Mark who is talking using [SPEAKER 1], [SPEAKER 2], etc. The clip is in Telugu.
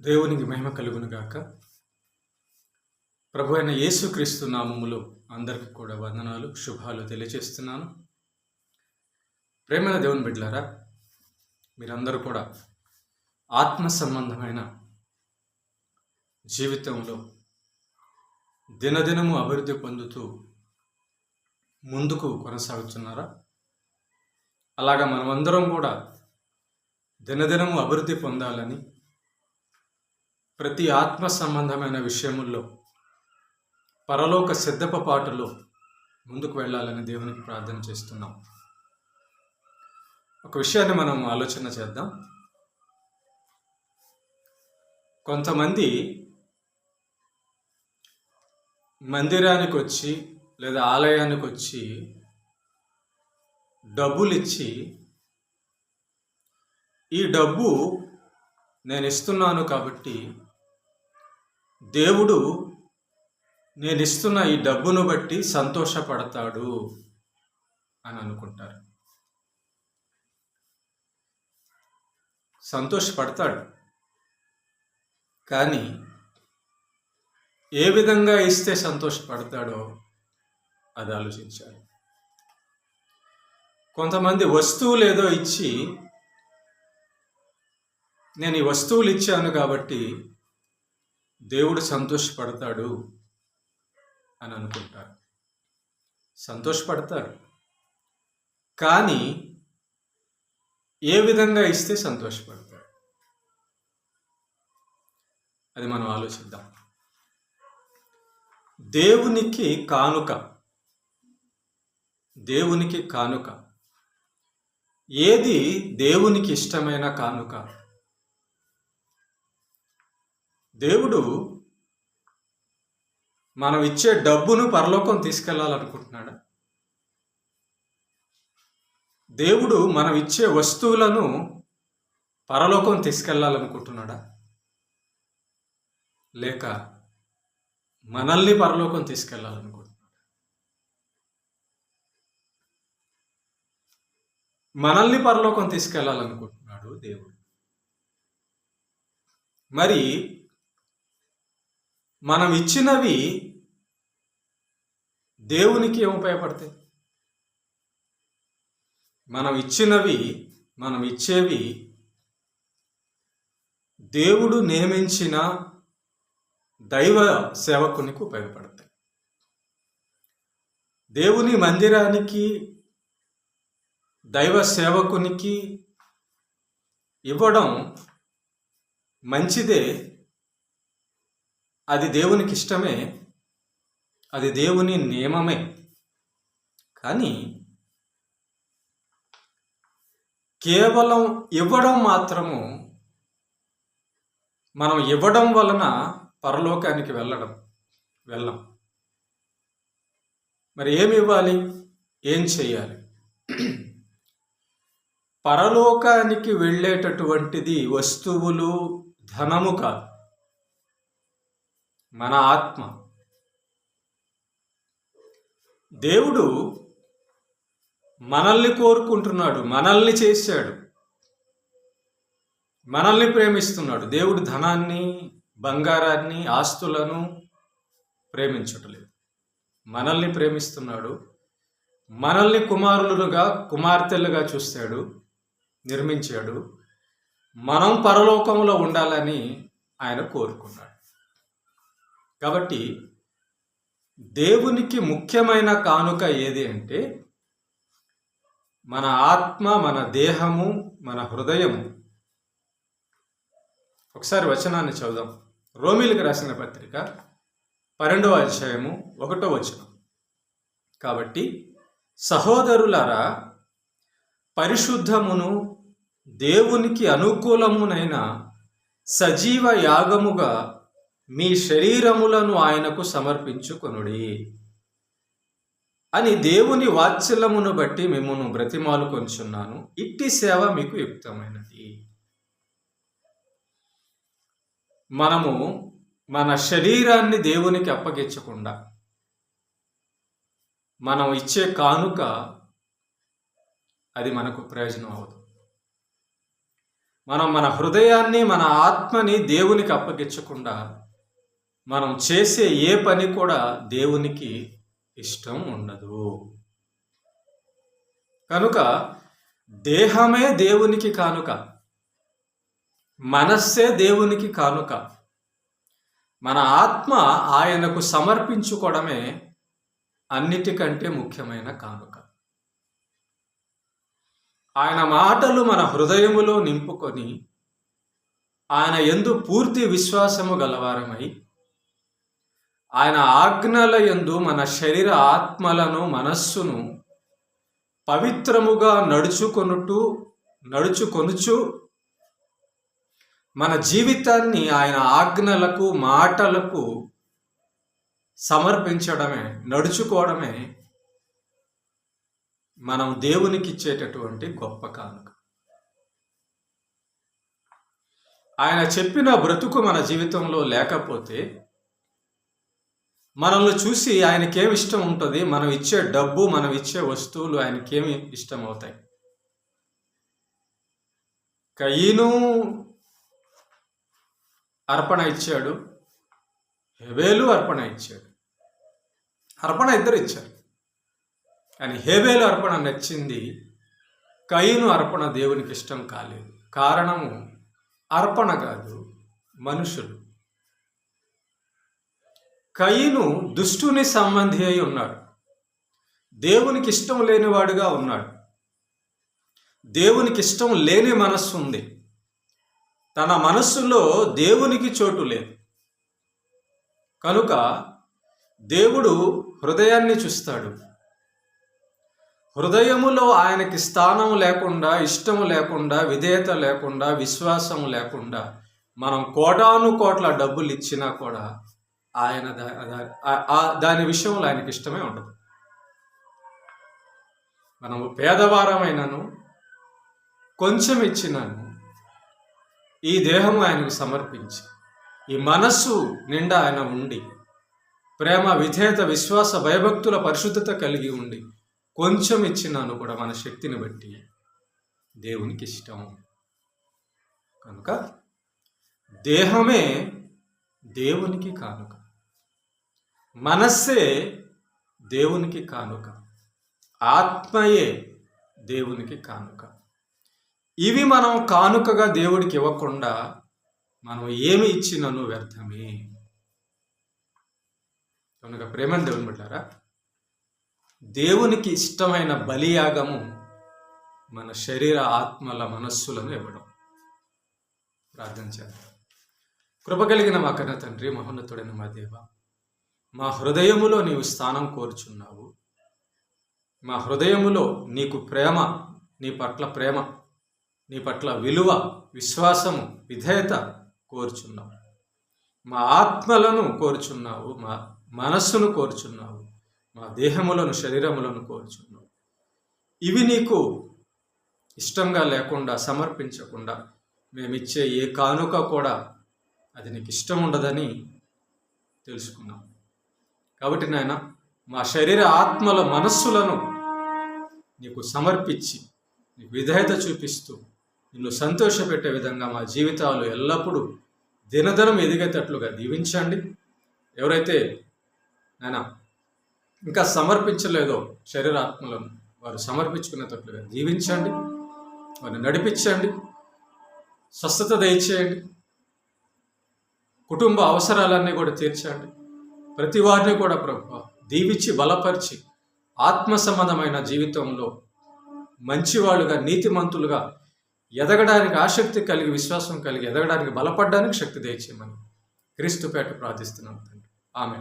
[SPEAKER 1] దేవునికి మహిమ కలుగునుగాక ప్రభు అయిన యేసుక్రీస్తు నామములో అందరికీ కూడా వందనాలు శుభాలు తెలియజేస్తున్నాను. ప్రేమైన దేవుని బిడ్డలారా మీరందరూ కూడా ఆత్మ సంబంధమైన జీవితంలో దినదినము అభివృద్ధి పొందుతూ ముందుకు కొనసాగుతున్నారా? అలాగా మనమందరం కూడా దినదినము అభివృద్ధి పొందాలని ప్రతి ఆత్మ సంబంధమైన విషయముల్లో పరలోక సిద్ధప పాటలో ముందుకు వెళ్ళాలని దేవునికి ప్రార్థన చేస్తున్నాం. ఒక విషయాన్ని మనం ఆలోచన చేద్దాం. కొంతమంది మందిరానికి వచ్చి లేదా ఆలయానికి వచ్చి డబ్బులు ఇచ్చి ఈ డబ్బు నేను ఇస్తున్నాను కాబట్టి దేవుడు నేను ఇస్తున్న ఈ డబ్బును బట్టి సంతోషపడతాడు అని అనుకుంటారు. సంతోషపడతాడు. కానీ ఏ విధంగా ఇస్తే సంతోషపడతాడో అది ఆలోచించాలి. కొంతమంది వస్తువులు ఏదో ఇచ్చి నేను ఈ వస్తువులు ఇచ్చాను కాబట్టి దేవుడు సంతోషపడతాడు అని అనుకుంటారు. సంతోషపడతారు. కానీ ఏ విధంగా ఇస్తే సంతోషపడతారు అది మనం ఆలోచిద్దాం. దేవునికి కానుక. దేవునికి కానుక. ఏది దేవునికి ఇష్టమైన కానుక? దేవుడు మనం ఇచ్చే డబ్బును పరలోకం తీసుకెళ్ళాలనుకుంటున్నాడా. దేవుడు మనం ఇచ్చే వస్తువులను పరలోకం తీసుకెళ్ళాలనుకుంటున్నాడా? లేక మనల్ని పరలోకం తీసుకెళ్ళాలనుకుంటున్నాడా? మనల్ని పరలోకం తీసుకెళ్ళాలనుకుంటున్నాడు దేవుడు. మరి మనం ఇచ్చినవి దేవునికి ఏం ఉపయోగపడతాయి. మనం ఇచ్చినవి మనం ఇచ్చేవి దేవుడు నియమించిన దైవ సేవకునికి ఉపయోగపడతాయి. దేవుని మందిరానికి దైవ సేవకునికి ఇవ్వడం మంచిదే. అది దేవునికి ఇష్టమే అది దేవుని నియమమే. కానీ కేవలం ఇవ్వడం మాత్రము మనం ఇవ్వడం వలన పరలోకానికి వెళ్ళడం వెళ్ళం. మరి ఏమి ఇవ్వాలి? ఏం చేయాలి? పరలోకానికి వెళ్ళేటటువంటిది వస్తువులు ధనము కాదు. మన ఆత్మ. దేవుడు మనల్ని కోరుకుంటున్నాడు మనల్ని చేశాడు మనల్ని ప్రేమిస్తున్నాడు. దేవుడు ధనాన్ని బంగారాన్ని ఆస్తులను ప్రేమించటలేదు. మనల్ని ప్రేమిస్తున్నాడు మనల్ని కుమారులుగా కుమార్తెలుగా చూస్తాడు నిర్మించాడు. మనం పరలోకంలో ఉండాలని ఆయన కోరుకున్నాడు. కాబట్టి దేవునికి ముఖ్యమైన కానుక ఏది అంటే మన ఆత్మ మన దేహము మన హృదయము. ఒకసారి వచనాన్ని చదుదాం రోమిలకు రాసిన పత్రిక పన్నెండవ అధ్యాయము ఒకటో వచనం. కాబట్టి సహోదరులారా పరిశుద్ధమును దేవునికి అనుకూలమునైన సజీవ యాగముగా మీ శరీరములను ఆయనకు సమర్పించుకొనుడి. అని దేవుని వాత్సల్యమును బట్టి మిమ్మను బ్రతిమాలు కొంచున్నాను. ఇట్టి సేవ మీకు యుక్తమైనది. మనము మన శరీరాన్ని దేవునికి అప్పగించకుండా మనం ఇచ్చే కానుక అది మనకు ప్రయోజనం అవదు. మనం మన హృదయాన్ని మన ఆత్మని దేవునికి అప్పగించకుండా మనం చేసే ఏ పని కూడా దేవునికి ఇష్టం ఉండదు. కనుక దేహమే దేవునికి కానుక మనస్సే దేవునికి కానుక మన ఆత్మ ఆయనకు సమర్పించుకోవడమే అన్నిటికంటే ముఖ్యమైన కానుక. ఆయన మాటలు మన హృదయములో నింపుకొని ఆయన ఎందు పూర్తి విశ్వాసము గలవారమై ఆయన ఆజ్ఞల యందు మన శరీర ఆత్మలను మనస్సును పవిత్రముగా నడుచుకొనుటూ నడుచుకొనుచు మన జీవితాన్ని ఆయన ఆజ్ఞలకు మాటలకు సమర్పించడమే నడుచుకోవడమే మనం దేవునికి ఇచ్చేటటువంటి గొప్ప కానుక. ఆయన చెప్పిన బ్రతుకు మన జీవితంలో లేకపోతే మనల్ని చూసి ఆయనకేమి ఇష్టం ఉంటుంది? మనం ఇచ్చే డబ్బు మనం ఇచ్చే వస్తువులు ఆయనకేమి ఇష్టం అవుతాయి? కయ్యను అర్పణ ఇచ్చాడు. హెబేలు అర్పణ ఇచ్చాడు. అర్పణ ఇద్దరు ఇచ్చారు. కానీ హేబేలు అర్పణ నచ్చింది కయ్యను అర్పణ దేవునికి ఇష్టం కాలేదు. కారణము అర్పణ కాదు మనుషులు. కయ్యను దుష్టుని సంబంధి అయి ఉన్నాడు. దేవునికి ఇష్టం లేనివాడుగా ఉన్నాడు. దేవునికి ఇష్టం లేని మనస్సు ఉంది. తన మనస్సులో దేవునికి చోటు లేదు. కనుక దేవుడు హృదయాన్ని చూస్తాడు. హృదయములో ఆయనకి స్థానం లేకుండా ఇష్టం లేకుండా విధేయత లేకుండా విశ్వాసం లేకుండా మనం కోటాను కోట్ల డబ్బులు ఇచ్చినా కూడా ఆయన దాని విషయంలో ఆయనకి ఇష్టమే ఉండదు. మనము పేదవారమైనను కొంచెం ఇచ్చినాను ఈ దేహము ఆయనకు సమర్పించి ఈ మనస్సు నిండా ఆయన ఉండి ప్రేమ విధేయత విశ్వాస భయభక్తుల పరిశుద్ధత కలిగి ఉండి కొంచెం ఇచ్చినాను కూడా మన శక్తిని బట్టి దేవునికి ఇష్టం. కనుక దేహమే దేవునికి కానుక. మనస్సే దేవునికి కానుక. ఆత్మయే దేవునికి కానుక. ఇవి మనం కానుకగా దేవుడికి ఇవ్వకుండా మనం ఏమి ఇచ్చినను వ్యర్థమే. కనుక ప్రేమని దేవుని పెట్టారా దేవునికి ఇష్టమైన బలియాగము మన శరీర ఆత్మల మనస్సులను ఇవ్వడం. ప్రార్థన చేద్దాం. కృప కలిగిన మా కన్న తండ్రి మహోన్నతుడైన మా దేవ మా హృదయములో నీవు స్థానం కోరుచున్నావు. మా హృదయములో నీకు ప్రేమ నీ పట్ల ప్రేమ నీ పట్ల విలువ విశ్వాసము విధేయత కోరుచున్నావు. మా ఆత్మలను కోరుచున్నావు మా మనస్సును కోరుచున్నావు మా దేహములను శరీరములను కోరుచున్నావు. ఇవి నీకు ఇష్టంగా లేకుండా సమర్పించకుండా మేమిచ్చే ఏ కానుక కూడా అది నీకు ఇష్టం ఉండదని తెలుసుకున్నాం. కాబట్టి నాయన మా శరీర ఆత్మల మనస్సులను నీకు సమర్పించి నీకు విధేయత చూపిస్తూ నిన్ను సంతోషపెట్టే విధంగా మా జీవితాలు ఎల్లప్పుడూ దినదినం ఎదిగేటట్లుగా దీవించండి. ఎవరైతే నాయన ఇంకా సమర్పించలేదో శరీరాత్మలను వారు సమర్పించుకునేటట్లుగా దీవించండి. వారిని నడిపించండి. స్వస్థత దయచేయండి. కుటుంబ అవసరాలన్నీ కూడా తీర్చండి. ప్రతి వారిని కూడా ప్రభు దీవించి బలపరిచి ఆత్మ సంబంధమైన జీవితంలో మంచివాళ్ళుగా నీతిమంతులుగా ఎదగడానికి ఆసక్తి కలిగి విశ్వాసం కలిగి ఎదగడానికి బలపడడానికి శక్తి దయచేయమని క్రీస్తుపేట ప్రార్థిస్తున్నాను తండ్రి. ఆమె